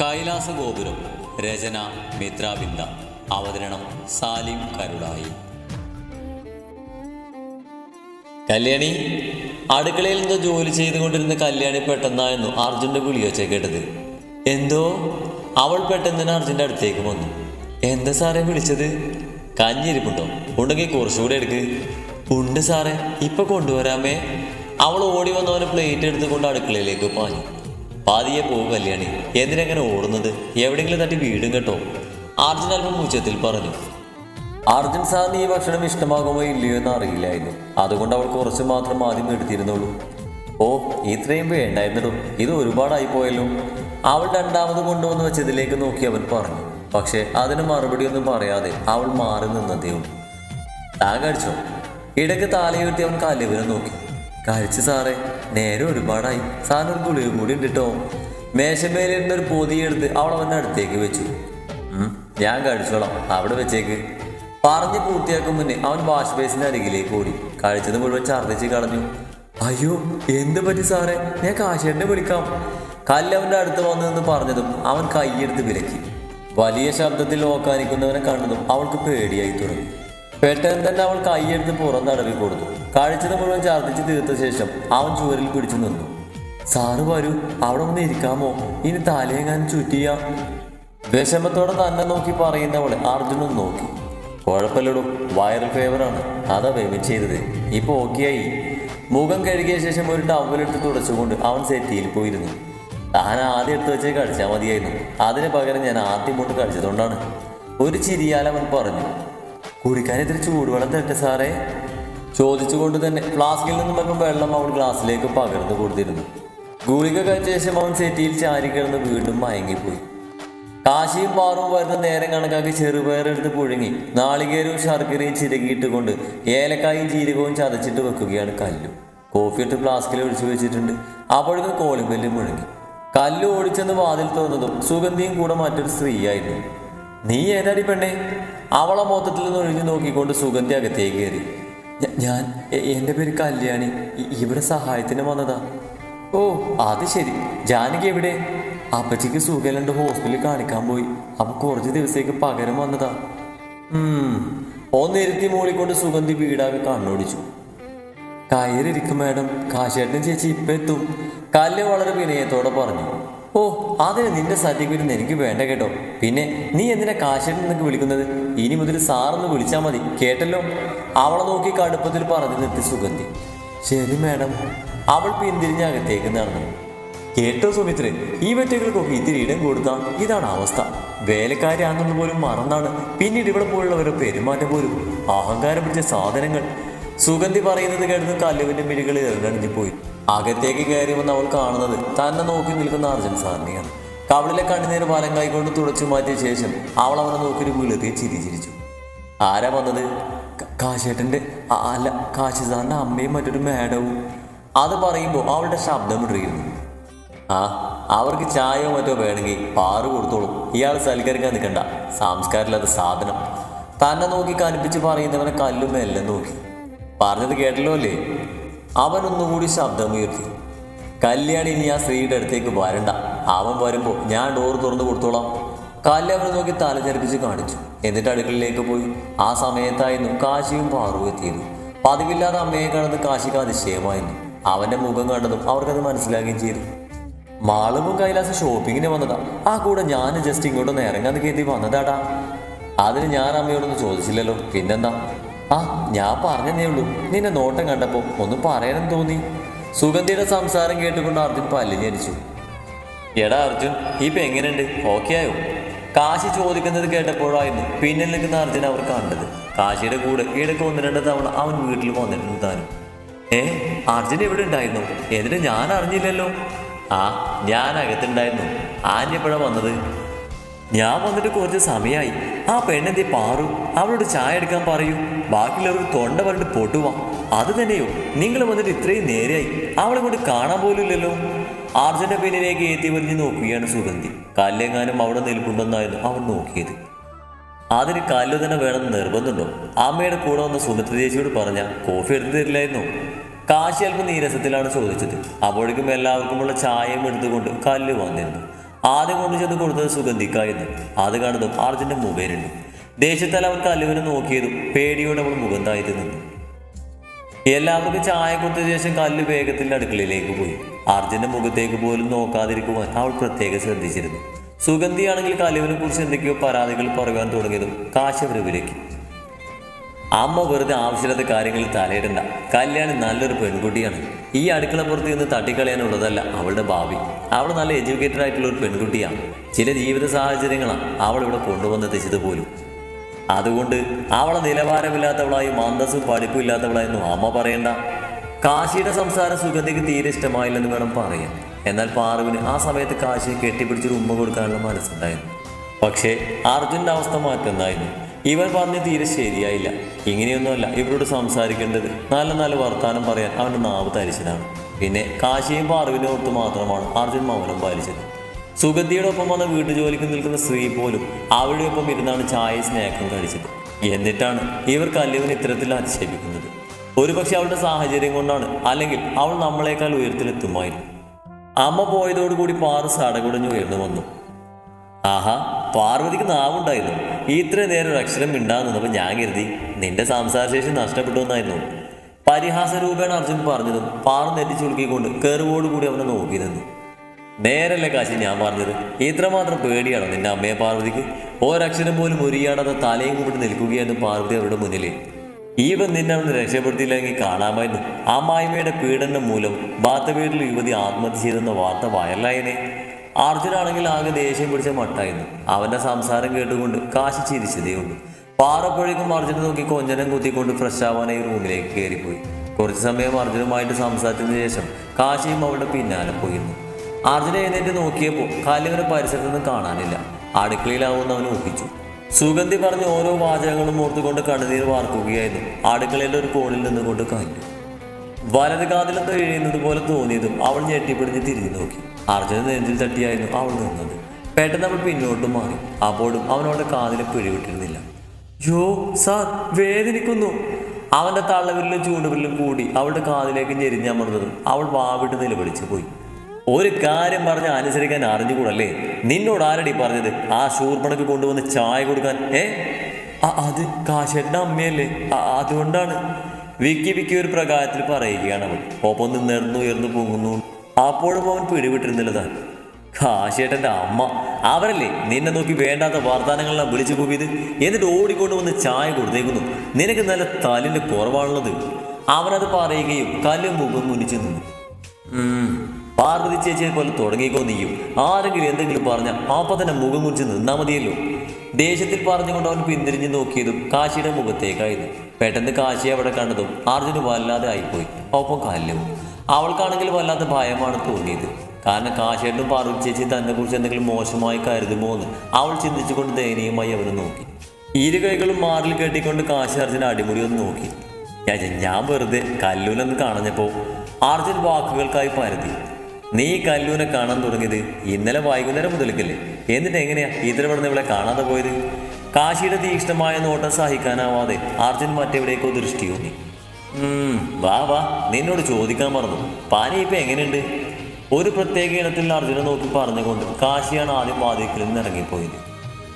കൈലാസ ഗോപുരം രചന മിത്രാബിന്ദ അവതരണം സാലിം കരുളായി. കല്യാണി അടുക്കളയിൽ നിന്ന് ജോലി ചെയ്തുകൊണ്ടിരുന്ന കല്യാണി പെട്ടെന്നായിരുന്നു അർജുന്റെ വിളിയൊച്ച കേട്ടത്. എന്തോ? അവൾ പെട്ടെന്ന് തന്നെ അർജുന്റെ അടുത്തേക്ക് വന്നു. എന്താ സാറേ വിളിച്ചത്? കഞ്ഞിരിപ്പുണ്ടോ? ഉണ്ടെങ്കിൽ കുറച്ചുകൂടെ എടുക്ക്. ഉണ്ട് സാറേ ഇപ്പൊ കൊണ്ടുവരാമേ. അവൾ ഓടി വന്നവനെ പ്ലേറ്റ് എടുത്തുകൊണ്ട് അടുക്കളയിലേക്ക് പാഞ്ഞു. പാതിയെ പോകും കല്യാണി. എന്തിനെങ്ങനെ ഓടുന്നത്? എവിടെയെങ്കിലും തട്ടി വീടും കേട്ടോ. അർജുൻ അല്പം ഉച്ചത്തിൽ പറഞ്ഞു. അർജുൻ സാറിന് ഈ ഭക്ഷണം ഇഷ്ടമാകുമോ ഇല്ലയോ എന്ന് അറിയില്ലായിരുന്നു. അതുകൊണ്ട് അവൾ കുറച്ച് മാത്രം ആദ്യം എടുത്തിരുന്നുള്ളൂ. ഓ ഇത്രയും വേണ്ടായിരുന്നു ഇത് ഒരുപാടായി പോയല്ലോ. അവൾ രണ്ടാമത് കൊണ്ടുവന്ന് വെച്ചതിലേക്ക് നോക്കി അവൻ പറഞ്ഞു. പക്ഷേ അതിന് മറുപടി ഒന്നും പറയാതെ അവൾ മാറി നിന്നതേ ഉള്ളൂ. താൻ കഴിച്ചോ ഇടയ്ക്ക് താലയുയർത്തി അവൻ കല്ലുവിനെ നോക്കി. കഴിച്ചു സാറേ. നേരെ ഒരുപാടായി. സാധനം ഗുളിക കൂടി ഉണ്ട് കേട്ടോ മേശമേലിരുന്ന ഒരു പൊതിയെടുത്ത് അവൾ അവന്റെ അടുത്തേക്ക് വെച്ചു. ഞാൻ കഴിച്ചോളാം അവിടെ വെച്ചേക്ക്. പറഞ്ഞ് പൂർത്തിയാക്കും മുന്നേ അവൻ വാഷ് ബേസിന്റെ അരികിലേക്ക് ഓടി. കഴിച്ചത് മുഴുവൻ ഛർദ്ദിച്ച് കളഞ്ഞു. അയ്യോ എന്ത് പറ്റി സാറേ? ഞാൻ കാശേട്ടനെ വിളിക്കാം. കല്ലവന്റെ അടുത്ത് വന്നു എന്ന് പറഞ്ഞതും അവൻ കൈയെടുത്ത് വിലക്കി. വലിയ ശബ്ദത്തിൽ ഓക്കാനിക്കുന്നവനെ കണ്ടതും അവൾക്ക് പേടിയായി തുടങ്ങി. പെട്ടെന്ന് തന്നെ അവൾ കൈയെടുത്ത് പുറം തടവി കൊടുത്തു. കഴിച്ചത് മുഴുവൻ ഛർദ്ദിച്ച് തീർത്ത ശേഷം അവൻ ചുവരിൽ പിടിച്ചു നിന്നു. സാറ് വരൂ അവിടെ ഒന്ന് ഇരിക്കാമോ? ഇനി തലയെങ്ങാനും ചുറ്റിയ? വിഷമത്തോടെ തന്നെ നോക്കി പറയുന്നവളെ അർജുനൻ നോക്കി. കുഴപ്പമില്ലടും വൈറൽ ഫേവറാണ് അതാ പേയ്മെന്റ് ചെയ്തത്. ഇപ്പൊ ഓക്കെയായി മുഖം കഴുകിയ ശേഷം ഒരു ടവലെടുത്ത് തുടച്ചുകൊണ്ട് അവൻ സെറ്റിയിൽ പോയിരുന്നു. താൻ ആദ്യം എടുത്ത് വെച്ചേ കഴിച്ചാൽ മതിയായിരുന്നു. അതിന് പകരം ഞാൻ ആദ്യം കൊണ്ട് കഴിച്ചതുകൊണ്ടാണ് ഒരു ചിരിയാൽ അവൻ പറഞ്ഞു. കുടിക്കാൻ ഇത്തിരി ചൂടുവെള്ളം തരട്ടെ സാറേ. ചോദിച്ചുകൊണ്ട് തന്നെ ഫ്ലാസ്കിൽ നിന്നും വെക്കും വെള്ളം അവൾ ഗ്ലാസ്സിലേക്ക് പകർന്നു കൊടുത്തിരുന്നു. ഗുളിക കഴിച്ച ശേഷം അവൻ സെറ്റിയിൽ ചാരി കിടന്ന് വീണ്ടും മയങ്ങിപ്പോയി. കാശിയും പാറും വരുന്ന നേരം കണക്കാക്കി ചെറുപയറെടുത്ത് പുഴുങ്ങി നാളികേരവും ശർക്കരയും ചിരകിയിട്ടുകൊണ്ട് ഏലക്കായും ജീരകവും ചതച്ചിട്ട് വെക്കുകയാണ് കല്ലു. കോഫി ഇട്ട് ഫ്ലാസ്കിൽ ഒഴിച്ചു വെച്ചിട്ടുണ്ട്. അപ്പോഴേക്കും കോളിംഗ് ബെല്ല് മുഴങ്ങി. കല്ല് ഓടിച്ചെന്ന് വാതിൽ തുറന്നതും സുഗന്ധിയും കൂടെ മറ്റൊരു സ്ത്രീയായിരുന്നു. നീ ഏതാടി പെണ്ണേ? അവളെ മൊത്തത്തിൽ നിന്ന് ഒഴിഞ്ഞു നോക്കിക്കൊണ്ട് സുഗന്ധി അകത്തേക്ക് കയറി. ഞാൻ എന്റെ പേര് കല്യാണി. ഇവിടെ സഹായത്തിന് വന്നതാ. ഓ അത് ശരി. ജാനകി എവിടെ? അപ്പച്ചിക്ക് സുഖലുണ്ട് ഹോസ്പിറ്റലിൽ കാണിക്കാൻ പോയി. അപ്പൊ കുറച്ച് ദിവസത്തേക്ക് പകരം വന്നതാ. ഒന്നിരുത്തി മൂളിക്കൊണ്ട് സുഗന്ധി വീടാകെ കണ്ണോടിച്ചു. കയറിയിരിക്കും മാഡം. കാശേട്ടൻ ചേച്ചി ഇപ്പൊ എത്തും. കല്ല് വളരെ വിനയത്തോടെ പറഞ്ഞു. ഓ അതിന് നിന്റെ സർട്ടിഫിക്കറ്റ് എനിക്ക് വേണ്ട കേട്ടോ. പിന്നെ നീ എന്തിനാ കാശേട്ടൻ നിനക്ക് വിളിക്കുന്നത്? ഇനി മുതൽ സാറൊന്ന് വിളിച്ചാൽ മതി കേട്ടല്ലോ? അവളെ നോക്കി കടുപ്പത്തിൽ പറഞ്ഞു നിർത്തി സുഗന്ധി. ശരി മാഡം. അവൾ പിന്തിരിഞ്ഞ് അകത്തേക്ക് നടന്നു. കേട്ടോ സുമിത്രൻ ഈ വെറ്റകൾക്കൊക്കെ ഇത്തിരി ഇടം കൊടുത്താൽ ഇതാണ് അവസ്ഥ. വേലക്കാരാണെന്ന് പോലും മറന്നാണ് പിന്നീട് ഇവിടെ പോലുള്ളവരുടെ പെരുമാറ്റം പോലും. അഹങ്കാരം പിടിച്ച സാധനങ്ങൾ. സുഗന്ധി പറയുന്നത് കേട്ടത് കല്ലുവിന്റെ മിഴികളിൽ ഇറങ്ങണിഞ്ഞു പോയി. അകത്തേക്ക് കയറി വന്ന് അവൾ കാണുന്നത് തന്നെ നോക്കി നിൽക്കുന്ന അർജുൻ സാറിനെയാണ്. കവളിലെ കണ്ണുനീർ വലം കൈകൊണ്ട് തുടച്ചു മാറ്റിയ ശേഷം അവൾ അവനെ നോക്കി ഒരു വിളുത്തി ചിരി ചിരിച്ചു. ആരാ വന്നത്? കാശേട്ടന്റെ അല്ല കാശി സാറിന്റെ അമ്മയും മറ്റൊരു മാഡവും. അത് പറയുമ്പോൾ അവളുടെ ശബ്ദം ഇടുകയുന്നു ആ അവർക്ക് ചായയോ മറ്റോ വേണമെങ്കിൽ പാറ് കൊടുത്തോളും. ഇയാൾ സൽക്കരിക്കാൻ നിൽക്കണ്ട. സംസ്കാരമില്ലാത്ത സാധനം. തന്നെ നോക്കി കനിപ്പിച്ച് പറയുന്നവനെ കല്ലും എല്ലാം നോക്കി. പറഞ്ഞത് കേട്ടല്ലോ അല്ലേ? അവൻ ഒന്നുകൂടി ശബ്ദമുയർത്തി. കല്യാണി ഇനി ആ സ്ത്രീയുടെ അടുത്തേക്ക് വരണ്ട. അവൻ വരുമ്പോൾ ഞാൻ ഡോർ തുറന്നു കൊടുത്തോളാം. കല്ല് അവനെ നോക്കി തലചരിപ്പിച്ച് കാണിച്ചു. എന്നിട്ട് അടുക്കളയിലേക്ക് പോയി. ആ സമയത്തായിരുന്നു കാശിയും പാറു എത്തിയത്. പതിവില്ലാതെ അമ്മയെ കണ്ടത് കാശിക്ക് അതിശയമായിരുന്നു. അവന്റെ മുഖം കണ്ടതും അവർക്കത് മനസ്സിലാക്കുകയും ചെയ്തു. മാളുവും കൈലാസം ഷോപ്പിങ്ങിന് വന്നതാ. ആ കൂടെ ഞാൻ ജസ്റ്റ് ഇങ്ങോട്ടൊന്ന് ഇറങ്ങാന്ന് കരുതി വന്നതാടാ. അതിന് ഞാൻ അമ്മയോടൊന്നും ചോദിച്ചില്ലല്ലോ. പിന്നെന്താ? ആ ഞാൻ പറഞ്ഞതേ ഉള്ളൂ. നിന്റെ നോട്ടം കണ്ടപ്പോൾ ഒന്ന് പറയാനും തോന്നി. സുഗന്ധിയുടെ സംസാരം കേട്ടുകൊണ്ട് അർജുൻ പല്ലിഞ്ഞരിച്ചു. എടാ അർജുൻ ഇപ്പൊ എങ്ങനെയുണ്ട്? ഓക്കെ ആയോ? കാശി ചോദിക്കുന്നത് കേട്ടപ്പോഴായിരുന്നു പിന്നിൽ നിൽക്കുന്ന അർജുൻ അവർ കണ്ടത്. കാശിയുടെ കൂടെ ഇടയ്ക്ക് ഒന്ന് രണ്ട് തവണ അവൻ വീട്ടിൽ വന്നിട്ടുണ്ട് താനും. ഏ അർജുൻ എവിടെ ഉണ്ടായിരുന്നു? എന്നിട്ട് ഞാൻ അറിഞ്ഞില്ലല്ലോ. ആ ഞാൻ അകത്തുണ്ടായിരുന്നു. ആന്യപ്പഴ വന്നത്. ഞാൻ വന്നിട്ട് കുറച്ച് സമയമായി ആ പെണ്ണെന്തി പാറു? അവളോട് ചായ എടുക്കാൻ പറയൂ. ബാക്കിയുള്ളവർക്ക് തൊണ്ട പറഞ്ഞിട്ട് പൊട്ടുവാ അത് തന്നെയോ? നിങ്ങൾ വന്നിട്ട് ഇത്രയും നേരെയായി അവളെ കൊണ്ട് കാണാൻ പോലുമില്ലല്ലോ. ആർജന്റെ പിന്നിലേക്ക് ഏറ്റി വലിഞ്ഞ് നോക്കുകയാണ് സുഗന്ധി. കല്ലെങ്ങാനും അവിടെ നിൽപ്പുണ്ടെന്നായിരുന്നു അവൻ നോക്കിയത്. അതിന് കല്ലു തന്നെ വേണമെന്ന് നിർബന്ധമുണ്ടോ? അമ്മയുടെ കൂടെ വന്ന സുമിത്ര ചേച്ചിയോട് പറഞ്ഞ കോഫി എടുത്തു തരില്ലായിരുന്നു? കാശി അല്പം നീരസത്തിലാണ് ചോദിച്ചത്. അപ്പോഴേക്കും എല്ലാവർക്കുമുള്ള ചായയും എടുത്തുകൊണ്ട് കല്ല് വന്നിരുന്നു. ആദ്യം കൊണ്ട് ചെന്ന് കൊടുത്തത് സുഗന്ധിക്കായിരുന്നു അത് കണ്ടതും അർജുന്റെ മുഖേനുണ്ട് ദേഷ്യത്താൽ അവൻ കല്ലുവിനെ നോക്കിയതും പേടിയോടെ അവൾ മുഖം താഴ്ത്തി നിന്നു. എല്ലാവർക്കും ചായ കൊടുത്ത ശേഷം കല്ല് വേഗത്തിൽ അടുക്കളയിലേക്ക് പോയി. അർജുന്റെ മുഖത്തേക്ക് പോലും നോക്കാതിരിക്കുവാൻ അവൾ പ്രത്യേകം ശ്രദ്ധിച്ചിരുന്നു. സുഗന്ധിയാണെങ്കിൽ കല്ലുവിനെ കുറിച്ച് എന്തൊക്കെയോ പരാതികൾ പറയുവാൻ തുടങ്ങിയതും കാശവരവിലേക്ക്. അമ്മ വെറുതെ ആവശ്യമില്ലാത്ത കാര്യങ്ങളിൽ തലയിടണ്ട. കല്യാണി നല്ലൊരു പെൺകുട്ടിയാണ്. ഈ അടുക്കള പുറത്ത് നിന്ന് തട്ടിക്കളയാനുള്ളതല്ല അവളുടെ ഭാവി. അവൾ നല്ല എഡ്യൂക്കേറ്റഡ് ആയിട്ടുള്ള ഒരു പെൺകുട്ടിയാണ്. ചില ജീവിത സാഹചര്യങ്ങളാണ് അവൾ ഇവിടെ കൊണ്ടുവന്നെത്തിച്ചത് പോലും. അതുകൊണ്ട് അവളെ നിലവാരമില്ലാത്തവളായും അന്തസ്സും പഠിപ്പും ഇല്ലാത്തവളായെന്നും അമ്മ പറയണ്ട. കാശിയുടെ സംസാര സുഗന്ധിക്ക് തീരെ ഇഷ്ടമായില്ലെന്ന് വേണം പറയാൻ. എന്നാൽ പാറുവിന് ആ സമയത്ത് കാശിയെ കെട്ടിപ്പിടിച്ചൊരു ഉമ്മ കൊടുക്കാനുള്ള മനസ്സുണ്ടായിരുന്നു. പക്ഷേ അർജുന്റെ അവസ്ഥ മാറ്റുന്നായിരുന്നു ഇവൻ പറഞ്ഞ് തീരെ ശരിയായില്ല. ഇങ്ങനെയൊന്നുമല്ല ഇവരോട് സംസാരിക്കേണ്ടത്. നല്ല നല്ല വർത്തമാനം പറയാൻ അവന്റെ നാവ് തരിച്ചതാണ് പിന്നെ കാശിയും പാർവിനും ഓർത്ത് മാത്രമാണ് അർജുൻ മൗനം പാലിച്ചത്. സുഗന്ധിയുടെ ഒപ്പം വന്ന വീട്ടുജോലിക്ക് നിൽക്കുന്ന സ്ത്രീ പോലും അവരുടെ ഒപ്പം ഇരുന്നാണ് ചായ സ്നേഹം കഴിച്ചത്. എന്നിട്ടാണ് ഇവർ കല്യവൻ ഇത്തരത്തിൽ അധിക്ഷേപിക്കുന്നത്. ഒരുപക്ഷെ അവളുടെ സാഹചര്യം കൊണ്ടാണ് അല്ലെങ്കിൽ അവൾ നമ്മളെക്കാൾ ഉയരത്തിലെത്തുമായിരുന്നു. അമ്മ പോയതോടുകൂടി പാറ സടകുടഞ്ഞു ഉയർന്നു വന്നു. ആഹാ പാർവതിക്ക് നാവുണ്ടായിരുന്നു. ഇത്ര നേരം ഒരു അക്ഷരം മിണ്ടാന്നപ്പോൾ ഞാൻ കരുതി നിന്റെ സംസാരശേഷി നഷ്ടപ്പെട്ടു എന്നായിരുന്നു. പരിഹാസ രൂപേണ അർജുൻ പറഞ്ഞതും പാറു നെറ്റിച്ചു ചുളുക്കിക്കൊണ്ട് കെറുവോടുകൂടി അവനെ നോക്കി നിന്നു. നേരല്ലേ കാശി ഞാൻ പറഞ്ഞത്. ഇത്രമാത്രം പേടിയാണോ നിന്റെ അമ്മയെ പാർവതിക്ക്? ഒരക്ഷരം പോലും ഉരിയാടാതെ തലയും കൂടി നിൽക്കുകയായിരുന്നു പാർവതി അവരുടെ മുന്നിൽ. ഈവൻ നിന്നെ അവന് രക്ഷപ്പെടുത്തിയില്ലെങ്കിൽ കാണാമായിരുന്നു. അമ്മായിമ്മയുടെ പീഡനം മൂലം ബാത്ത വീട്ടിൽ യുവതി ആത്മഹത്യ ചെയ്തെന്ന വാർത്ത വയലായനെ അർജുനാണെങ്കിൽ ആകെ ദേഷ്യം പിടിച്ച മട്ടായിരുന്നു. അവന്റെ സംസാരം കേട്ടുകൊണ്ട് കാശി ചിരിച്ചതേ ഉള്ളൂ. പാറപ്പുഴയ്ക്കും അർജുനെ നോക്കി കൊഞ്ഞനം കുത്തിക്കൊണ്ട് ഫ്രഷ് ആവാനായി റൂമിലേക്ക് കയറിപ്പോയി. കുറച്ചു സമയം അർജുനുമായിട്ട് സംസാരിച്ചതിന് ശേഷം കാശിയും അവളുടെ പിന്നാലെ പോയിരുന്നു. അർജുന എഴുന്നേറ്റ് നോക്കിയപ്പോൾ കാലിവനെ പരിസരത്തൊന്നും കാണാനില്ല. അടുക്കളയിലാവുമെന്ന് അവൻ ഊഹിച്ചു. സുഗന്ധി പറഞ്ഞ് ഓരോ വാചകങ്ങളും ഓർത്തുകൊണ്ട് കണ്ണുനീർ വാർക്കുകയായിരുന്നു. അടുക്കളയുടെ ഒരു കോണിൽ നിന്നുകൊണ്ട് കല്ലു. വലത് കാതിലെന്തോ എഴുതുന്നത് പോലെ തോന്നിയതും അവൾ ഞെട്ടിപ്പിടിഞ്ഞ് തിരിഞ്ഞു നോക്കി. അർജുന നെഞ്ചിൽ തട്ടിയായിരുന്നു അവൾ നിന്നത്. പെട്ടെന്ന് അവൾ പിന്നോട്ട് മാറി. അപ്പോഴും അവനോട് കാതിലെ പിഴിവിട്ടിരുന്നില്ല യോ സാർ വേദനിക്കുന്നു. അവന്റെ തള്ളവിരലും ചൂണ്ടുവിരലും കൂടി അവളുടെ കാതിലേക്ക് ഞെരിഞ്ഞമർന്നതും അവൾ വാവിട്ട് നിലവിളിച്ചു പോയി. ഒരു കാര്യം പറഞ്ഞ് അനുസരിക്കാൻ അറിഞ്ഞുകൂടല്ലേ? നിന്നോട് ആരടി പറഞ്ഞത്? ആ ശൂർപ്പണക്ക് കൊണ്ടുവന്ന് ചായ കൊടുക്കാൻ ഏ? അത് കാശേട്ടന്റെ അമ്മയല്ലേ? അതുകൊണ്ടാണ്. വിക്കി വിക്കി ഒരു പ്രകാരത്തിൽ പറയുകയാണ് അവൾ. ഒപ്പം നിന്നിർന്നു ഉയർന്നു പൊങ്ങുന്നു. അപ്പോഴും അവൻ പിടിവിട്ടിരുന്നില്ല താൻ കാശേട്ടന്റെ അമ്മ. അവരല്ലേ നിന്നെ നോക്കി വേണ്ടാത്ത വാർത്താനങ്ങളെല്ലാം വിളിച്ചു കൂവിയത്? എന്നിട്ട് ഓടിക്കൊണ്ട് വന്ന് ചായ കൊടുത്തേക്കുന്നു. നിനക്ക് നല്ല തലിന്റെ കുറവാണുള്ളത്. അവനത് പറയുകയും കല്ലും മുഖം മുന്നിച്ചു നിന്നു. പാർവതി ചേച്ചിയെ പോലെ തുടങ്ങിക്കോ നീയും. ആരെങ്കിലും എന്തെങ്കിലും പറഞ്ഞ അപ്പൊ തന്നെ മുഖം കുറിച്ച് നിന്നാ മതിയല്ലോ. ദേഷ്യത്തിൽ പറഞ്ഞുകൊണ്ട് അവൻ പിന്തിരിഞ്ഞ് നോക്കിയതും കാശിയുടെ മുഖത്തേക്കായിരുന്നു. പെട്ടെന്ന് കാശി അവിടെ കണ്ടതും അർജുന് വല്ലാതെ ആയിപ്പോയി. ഒപ്പം കല്ലും അവൾക്കാണെങ്കിൽ വല്ലാത്ത ഭയമാണ് തോന്നിയത്. കാരണം കാശേട്ടും പാർവതി ചേച്ചി തന്നെ കുറിച്ച് എന്തെങ്കിലും മോശമായി കരുതുമോ എന്ന് അവൾ ചിന്തിച്ചുകൊണ്ട് ദയനീയമായി അവനെ നോക്കി. ഇരു കൈകളും മാറിൽ കെട്ടിക്കൊണ്ട് കാശി അടിമുടി ഒന്ന് നോക്കി. ഞാൻ വെറുതെ കല്ലൂനൊന്ന് കാണഞ്ഞപ്പോ അർജുൻ വാക്കുകൾക്കായി പരതി. നീ കല്ലൂനെ കാണാൻ തുടങ്ങിയത് ഇന്നലെ വൈകുന്നേരം മുതൽക്കല്ലേ? എന്നിട്ട് എങ്ങനെയാ ഇത്ര പെടുന്ന ഇവിടെ കാണാതെ പോയത്? കാശിയുടെ തീക്ഷ്ണമായ നോട്ടം സഹിക്കാനാവാതെ അർജുൻ മറ്റെവിടേക്കോ ദൃഷ്ടിയൂന്നി ഉം, വാ വാ. നിന്നോട് ചോദിക്കാൻ പറഞ്ഞു പാനി ഇപ്പൊ എങ്ങനെയുണ്ട്? ഒരു പ്രത്യേക ഇനത്തിൽ അർജുനെ നോക്കി പറഞ്ഞുകൊണ്ട് കാശിയാണ് ആദ്യം വാതിക്കലിൽ നിന്ന് ഇറങ്ങിപ്പോയത്.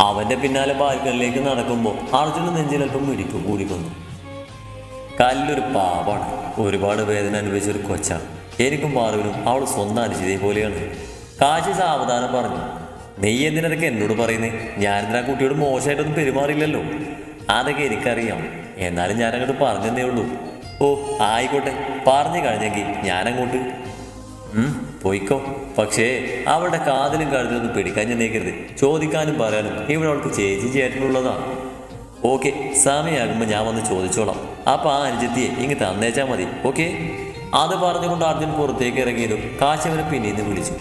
അവന്റെ പിന്നാലെ ബാൽക്കണിലേക്ക് നടക്കുമ്പോൾ അർജുന നെഞ്ചിലൽപ്പം മിടിപ്പ് കൂടിക്കൊന്നു കല്ലൊരു പാവാണ്. ഒരുപാട് വേദന അനുഭവിച്ച ഒരു കൊച്ചാണ്. എനിക്കും പാറുവിനും അവൾ സ്വന്തം അനുചിതയെ പോലെയാണ്. കാശി സാവധാനം പറഞ്ഞു. നീ എന്തിനതൊക്കെ എന്നോട് പറയുന്നേ? ഞാനെന്തിനാ കുട്ടിയോട് മോശമായിട്ടൊന്നും പെരുമാറിയില്ലല്ലോ? അതൊക്കെ എനിക്കറിയാം. എന്നാലും ഞാനങ്ങോട്ട് പറഞ്ഞതേ ഉള്ളൂ. ഓ ആയിക്കോട്ടെ. പറഞ്ഞു കഴിഞ്ഞെങ്കിൽ ഞാനങ്ങോട്ട്. പോയിക്കോ. പക്ഷേ അവളുടെ കാതിലും കഴുതിലൊന്നും പിടിക്കാൻ ഞാൻ നീക്കരുത് ചോദിക്കാനും പറയാനും ഇവിടെ അവൾക്ക് ചേച്ചി ചേട്ടനുള്ളതാണ് ഓക്കെ സമയമാകുമ്പോൾ ഞാൻ വന്ന് ചോദിച്ചോളാം. അപ്പോൾ ആ അനുജത്തിയെ ഇങ്ങ് തന്നേച്ചാൽ മതി. ഓക്കെ? അത് പറഞ്ഞുകൊണ്ട് അർജുൻ പുറത്തേക്ക് ഇറങ്ങിയതും കാശവനെ പിന്നീന്ന് വിളിച്ചു.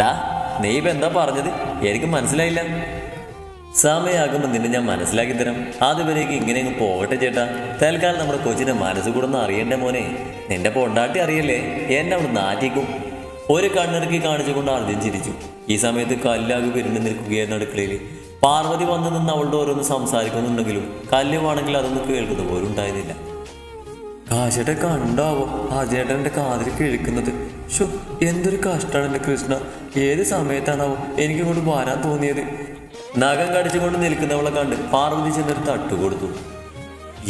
ഡാ നീ ഇപ്പം എന്താ പറഞ്ഞത്? എനിക്ക് മനസ്സിലായില്ല. സമയമാകുമ്പോൾ നിന്നെ ഞാൻ മനസ്സിലാക്കി തരാം. അതുവരേക്ക് ഇങ്ങനെ അങ്ങ് പോകട്ടെ ചേട്ടാ. തൽക്കാലം നമ്മുടെ കൊച്ചിന്റെ മനസ്സ് കൂടെ ഒന്ന് അറിയണ്ടേ മോനെ? നിന്റെ പൊണ്ടാട്ടി അറിയല്ലേ? എന്നെ അവിടെ നാറ്റിക്കും. ഒരു കണ്ണിറക്കി കാണിച്ചുകൊണ്ട് അർജുൻ ചിരിച്ചു. ഈ സമയത്ത് കല്ലാകി വിരുന്ന് നിൽക്കുകയായിരുന്നു അടുക്കളയിൽ പാർവതി വന്നു നിന്ന് അവളുടെ ഓരോന്ന് സംസാരിക്കുന്നുണ്ടെങ്കിലും കല്ലുവാണെങ്കിൽ അതൊന്നും കേൾക്കുന്ന പോലും ഉണ്ടായിരുന്നില്ല. കാശേട്ടൻ കണ്ടാവോ? ആ എന്റെ കാതിൽ കിഴക്കുന്നത്. ഷോ എന്തൊരു കഷ്ടമാണ് എന്റെ കൃഷ്ണ. ഏത് സമയത്താണാവോ എനിക്കിങ്ങോട്ട് വരാൻ തോന്നിയത്? നഖം കടിച്ചുകൊണ്ട് നിൽക്കുന്നവളെ കണ്ട് പാർവതി ചെന്നൊരു തട്ടു കൊടുത്തു.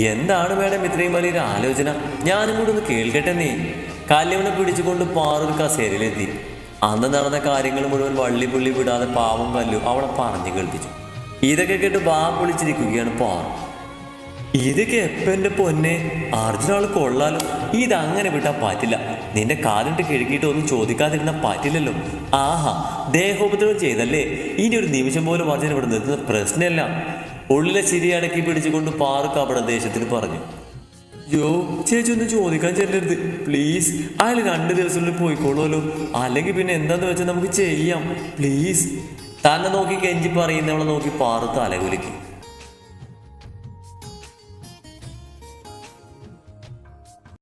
എന്താണ് മേഡം ഇത്രയും വലിയൊരു ആലോചന? ഞാനും കൂടെ ഒന്ന് കേൾക്കട്ടെ നീ. കല്യവനെ പിടിച്ചുകൊണ്ട് പാറൊരു കസേരയിലെത്തി. അന്ന് നടന്ന കാര്യങ്ങൾ മുഴുവൻ വള്ളി പുള്ളി വിടാതെ പാവം കല്ലു അവളെ പറഞ്ഞു കേൾപ്പിച്ചു. ഇതൊക്കെ കേട്ട് വാ പൊളിച്ചിരിക്കുകയാണ് പാറു. ഇതൊക്കെ എപ്പന്റെ പൊന്നെ? അർജുനാൾ കൊള്ളാലോ. ഇതങ്ങനെ വിട്ടാൽ പറ്റില്ല. നിന്റെ കാലിട്ട് കിഴക്കിയിട്ട് ഒന്നും ചോദിക്കാതിരുന്ന പറ്റില്ലല്ലോ. ആഹാ ദേഹോപദ്രവം ചെയ്തല്ലേ? ഇനി ഒരു നിമിഷം പോലും അർജുൻ ഇവിടെ നിൽക്കുന്ന പ്രശ്നമല്ല. ഉള്ളിലെ ചിരി അടക്കി പിടിച്ചുകൊണ്ട് പാർക്ക് അവിടെ ദേശത്തിന് പറഞ്ഞു. യോ ചേച്ചി ഒന്ന് ചോദിക്കാൻ ചെല്ലരുത്. പ്ലീസ് അയാൾ രണ്ട് ദിവസത്തിനുള്ളിൽ പോയിക്കോളുമല്ലോ. അല്ലെങ്കിൽ പിന്നെ എന്താന്ന് വെച്ചാൽ നമുക്ക് ചെയ്യാം. പ്ലീസ്. തന്നെ നോക്കി കെഞ്ചി പറയുന്നവളെ നോക്കി പാറു തലകുലുക്കി